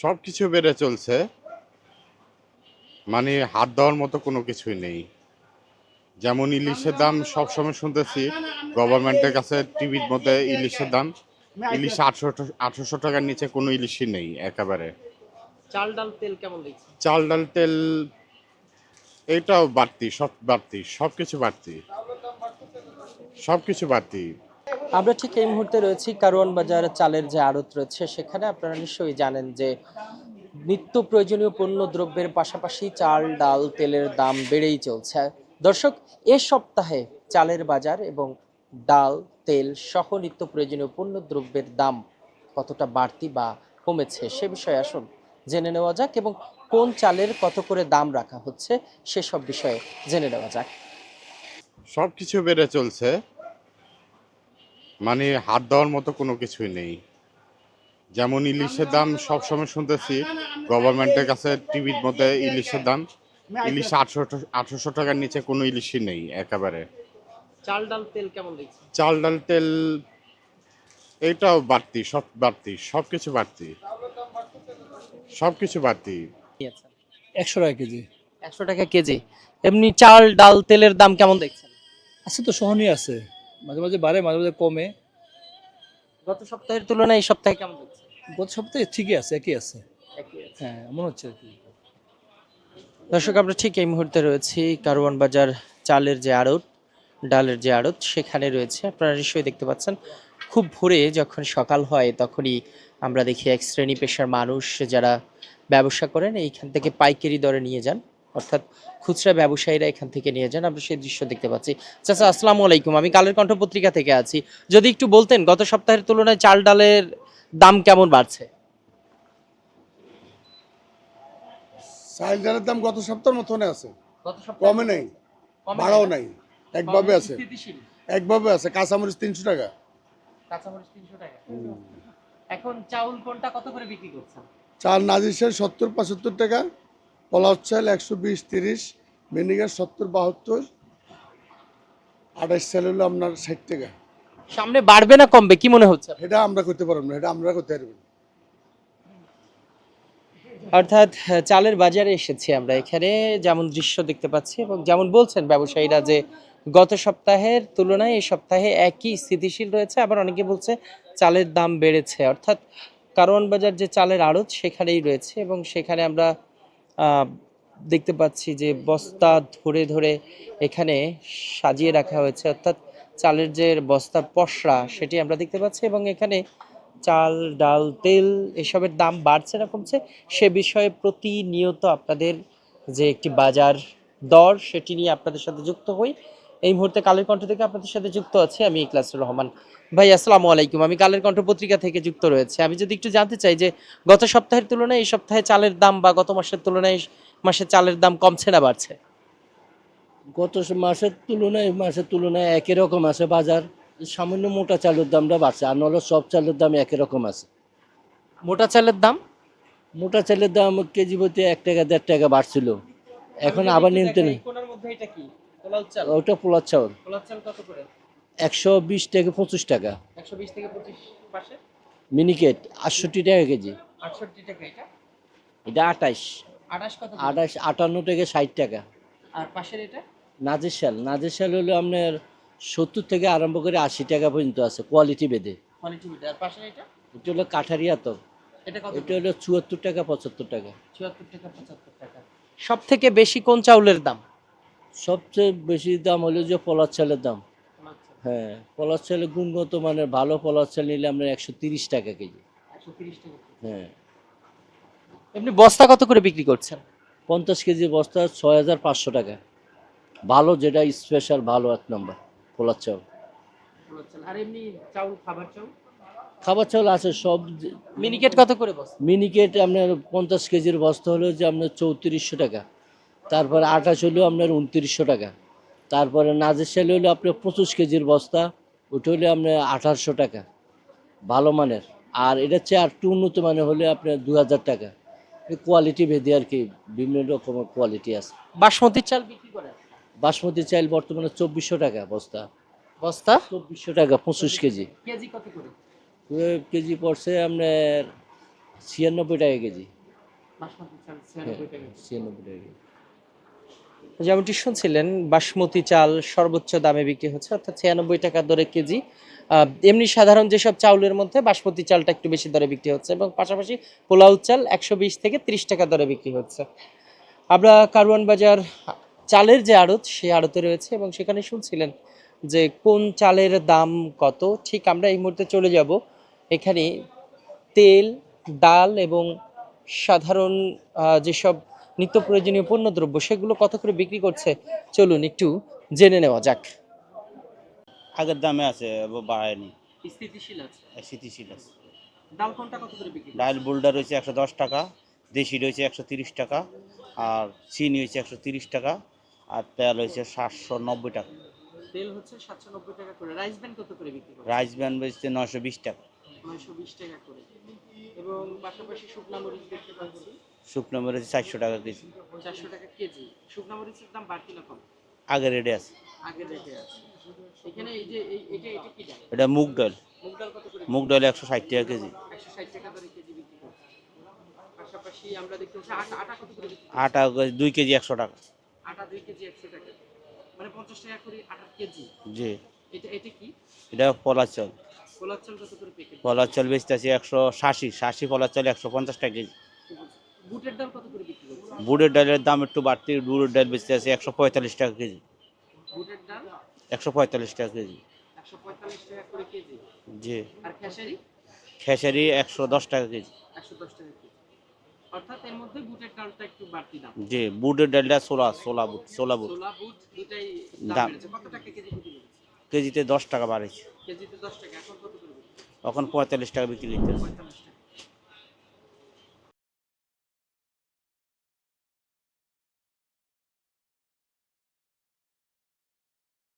সব কিছু বেড়ে চলছে। মানে হাত দেওয়ার মতো কোনো কিছুই নেই। যেমন ইলিশের দাম সবসময় শুনতেছি গভর্নমেন্টের কাছে টিভির মধ্যে ইলিশের দাম ইলিশ আটশো আটশোশো টাকার নিচে কোনো ইলিশই নেই একেবারে। চাল ডাল তেল কেমন চাল ডাল তেল এটাও বাড়তি সব বাড়তি সব কিছু বাড়তি। সব কিছু বাড়তি। আমরা ঠিক এই মুহূর্তে রয়েছি কারওয়ান বাজার চালের যে আড়ত রয়েছে, সেখানে আপনারা নিশ্চয়ই জানেন যে নিত্য প্রয়োজনীয় পণ্য দ্রব্যের পাশাপাশি চাল, ডাল, তেলের দাম বেড়েই চলছে। দর্শক, এ সপ্তাহে চালের বাজার এবং ডাল, তেল সহ নিত্য প্রয়োজনীয় পণ্য দ্রব্যের দাম কতটা বাড়তি বা কমেছে, সে বিষয়ে আসুন জেনে নেওয়া যাক এবং কোন চালের কত করে দাম রাখা হচ্ছে, সেসব বিষয়ে জেনে নেওয়া যাক। সব কিছু বেড়ে চলছে। মানে হাত দেওয়ার মতো কোনো কিছুই নেই। যেমন ইলিশের দাম সবসময় শুনতেছি গভর্নমেন্টের কাছে টিভির মধ্যে ইলিশের দাম ইলিশ আটশো আটশোশো টাকার নিচে কোনো ইলিশই নেই একেবারে। চাল ডাল তেল কেমন চাল ডাল তেল এটাও বাড়তি সব বাড়তি সব কিছু বাড়তি। সব কিছু বাড়তি। একশো টাকা কেজি। একশো টাকা কেজি। এমনি চাল ডাল তেলের দাম কেমন দেখছেন? আছে তো সহনীয় আছে। মাঝে মাঝে বাড়ে মাঝে মাঝে কমে। গত সপ্তাহের তুলনায় এই সপ্তাহে কেমন গত সপ্তাহে ঠিকই আছে একই আছে। হ্যাঁ মনে হচ্ছে আর কি। দর্শক আমরা ঠিক এই মুহূর্তে রয়েছি কারওয়ান বাজার চালের যে আড়ত ডালের যে আড়ত সেখানে রয়েছে। আপনারা নিশ্চয়ই দেখতে পাচ্ছেন খুব ভোরে যখন সকাল হয় তখনই আমরা দেখি এক শ্রেণি পেশার মানুষ যারা ব্যবসা করেন এইখান থেকে পাইকারি দরে নিয়ে যান। অর্থাৎ খুচরা ব্যবসায়ীরা এখান থেকে নিয়ে যান। আমরা সেই দৃশ্য দেখতে পাচ্ছি। চাচা আসসালামু আলাইকুম। আমি কালের কণ্ঠ পত্রিকা থেকে আছি। যদি একটু বলতেন গত সপ্তাহের তুলনায় চাল ডালের দাম কেমন বাড়ছে? চাল ডালের দাম গত সপ্তাহের মতনে আছে। কমে নেই। বাড়াও নাই। একভাবে আছে। একভাবে আছে। কাঁচামরিচ তিনশো টাকা। কাঁচামরিচ তিনশো টাকা। এখন চাউল কোনটা কত করে বিক্রি করছেন? চাল নাজিসের সত্তর পঁচাত্তর টাকা। পলাশ চাল একশো বিশ তিরিশ মিনিগার সত্তর বাহাত্তর আঠাশ চাল হলো আপনার ষাট টাকা। সামনে বাড়বে না কমবে? কি মনে হচ্ছে? এটা আমরা করতে পারব না এটা আমরা করতে পারব না। অর্থাৎ চালের বাজারে এসেছি আমরা এখানে যেমন দৃশ্য দেখতে পাচ্ছি এবং যেমন বলছেন ব্যবসায়ীরা যে গত সপ্তাহের তুলনায় এই সপ্তাহে একই স্থিতিশীল রয়েছে আবার অনেকে বলছে চালের দাম বেড়েছে। অর্থাৎ কারওয়ান বাজার যে চালের আড়ত সেখানেই রয়েছে এবং সেখানে আমরা দেখতে পাচ্ছি যে বস্তা ধরে ধরে এখানে সাজিয়ে রাখা হয়েছে, অর্থাৎ চালের যে বস্তা পশরা সেটি আমরা দেখতে পাচ্ছি এবং এখানে চাল, ডাল, তেল এসবের দাম বাড়ছে না কমছে। সে বিষয়ে প্রতিনিয়ত আপনাদের যে একটি বাজার দর সেটি নিয়ে আপনাদের সাথে যুক্ত হই। এই মুহূর্তে কালের কণ্ঠ থেকে আপনাদের সাথে যুক্ত আছে আমি ইকলাসুর রহমান। ভাই আসসালামু আলাইকুম। আমি কালের কণ্ঠ পত্রিকা থেকে যুক্ত রয়েছে। আমি যদি একটু জানতে চাই যে গত সপ্তাহের তুলনায় এই সপ্তাহে চালের দাম বা গত মাসের তুলনায় এই মাসে চালের দাম কমছে না বাড়ছে? গত মাসের তুলনায় মাসের তুলনায় একই রকম আছে বাজার। সামান্য মোটা চালের দামটা বাড়ছে আর নাহলে সব চালের দাম একই রকম আছে। মোটা চালের দাম? মোটা চালের দাম কেজি প্রতি এক টাকা দেড় টাকা বাড়ছিল। এখন আবার নিতে নেই পোলাও চাল? ওটা পোলাও চাল। কত করে? একশো বিশ থেকে পঁচিশ টাকা। একশো বিশ থেকে পঁচিশ পাশে? মিনিকেট আটষট্টি টাকা কেজি। আটষট্টি টাকা এটা? আঠাশ কত করে? আটান্ন থেকে ষাট টাকা। আর পাশের এটা? নাজের শাল। নাজের শাল হলো আপনার সত্তর থেকে আরম্ভ করে আশি টাকা পর্যন্ত আছে কোয়ালিটি বেঁধে। কোয়ালিটি মিটার আর পাশের এটা? এটা হলো কাঠারিয়া তো এটা এটা হলো চুয়াত্তর টাকা পঁচাত্তর টাকা। চুয়াত্তর টাকা পঁচাত্তর টাকা। সব থেকে বেশি কোন চাউলের দাম? সবচেয়ে বেশি দাম হলো যে পলাশ চালের দাম। হ্যাঁ পলাশ চালের গুণগত মানের ভালো পলাশ চাল নিলে আমরা একশো তিরিশ টাকা কেজি। হ্যাঁ। এমনি বস্তা কত করে বিক্রি করছেন? পঞ্চাশ কেজি বস্তা ছয় হাজার পাঁচশো টাকা। ভালো যেটা স্পেশাল ভালো এক নম্বর এমনি চাউল খাবার চাউল? আছে সব মিনিকেট কত করে বস্তা? মিনিকেট আপনার পঞ্চাশ কেজির বস্তা হলো যে আপনার চৌত্রিশশো টাকা। তারপরে আঠাশ হলো আপনার উনত্রিশশো টাকা। তারপরে নাজের চাল হলো আপনার পঁচিশ কেজির বস্তা ওটা হলো আপনার আঠারোশো টাকা। ভালো মানের। আর এটা চেয়ে আর একটু উন্নত মানের হলে আপনার দু হাজার টাকা কোয়ালিটি ভেদে আর কি বিভিন্ন রকমের কোয়ালিটি আছে। বাসমতি চাল বিক্রি করেন? বাসমতি চাল বর্তমানে চব্বিশশো টাকা বস্তা। বস্তা? চব্বিশশো টাকা পঁচিশ কেজি। কেজি কত করে? কেজি পড়ছে আপনার ছিয়ানব্বই টাকা কেজি। হ্যাঁ, 96 টাকা। ছিয়ানব্বই টাকা কেজি। যেমনটি শুনছিলেন, বাসমতি চাল সর্বোচ্চ দামে বিক্রি হচ্ছে, অর্থাৎ ছিয়ানব্বই টাকা দরে কেজি। এমনি সাধারণ যেসব চাউলের মধ্যে বাসমতি চালটা একটু বেশি দরে বিক্রি হচ্ছে এবং পাশাপাশি পোলাও চাল একশো বিশ থেকে ত্রিশ টাকা দরে বিক্রি হচ্ছে। আমরা কারওয়ান বাজার চালের যে আড়ত, সেই আড়তে রয়েছে এবং সেখানে শুনছিলেন যে কোন চালের দাম কত। ঠিক আমরা এই মুহূর্তে চলে যাব। এখানে তেল, ডাল এবং সাধারণ যেসব নিত্য প্রয়োজনীয় পণ্যদ্রব্য সেগুলো কত করে বিক্রি করছে? চলুন একটু জেনে নেওয়া যাক। আগের দামে আছে বাড়ায়নি। স্থিতিশীল আছে। স্থিতিশীল আছে। ডাল কোনটা কত করে বিক্রি ডাল বোল্ডার রয়েছে একশো দশ টাকা দেশি রয়েছে একশো তিরিশ টাকা আর চিনি হয়েছে একশো তিরিশ টাকা আর তেল হয়েছে সাতশো নব্বই টাকা। তেল হচ্ছে সাতশো নব্বই টাকা করে। রাইস ব্যান্ড কত করে বিক্রি রাইস বেচছে নয়শো বিশ টাকা। নয়শো বিশ টাকা করে। এবং পাশাপাশি শুকনা মরিচ দেখতে পাচ্ছি শুকনো মরিচ চারশো টাকা কেজি। চারশো টাকা কেজি। শুকনা মরিচের দাম বাড়তি না কম? আগে রেটে আছে। আগের রেটে আছে। এখানে এই যে এটা এটা কি ডাল এটা মুগ ডাল। মুগ ডাল কত করে? মুগ ডাল টাকা কেজি। টাকা দরে কেজি বিক্রি করছে পাশাপাশি আমরা দেখতে পাচ্ছি আটা আটা কত করে আটা দুই কেজি একশো টাকা। আটা দুই কেজি একশো টাকা। মানে পঞ্চাশ টাকা করে আটার কেজি। জি। এটা এটা কি? এটা পলার চাল গোলাপ কত করে প্যাকেট একশো ষাশি ষাশি পলার চাল একশো পঞ্চাশ টাকা কেজি। বুটের ডাল কত করে বিক্রি বুটের ডালের দাম একটু বাড়তি। বুটের ডাল বেচতে আছে একশো পঁয়তাল্লিশ টাকা কেজি। বুটের ডাল একশো পঁয়তাল্লিশ টাকা কেজি। একশো পঁয়তাল্লিশ টাকা করে কেজি। জি। আর খেসারি? খেসারি একশো দশ টাকা কেজি। একশো দশ টাকা কেজি। অর্থাৎ এর মধ্যে বুটের ডালটা একটু বাড়তি দাম। জি বুটের ডালটা সোলা সোলা বুট সোলা বুট। ছোলা বুট দুটাই দাম। দাম কত টাকা কেজি বিক্রি করছে কেজিতে দশ টাকা বাড়েছে কেজিতে দশ টাকা এখন কত এখন পঁয়তাল্লিশ টাকা বিক্রি টাকা।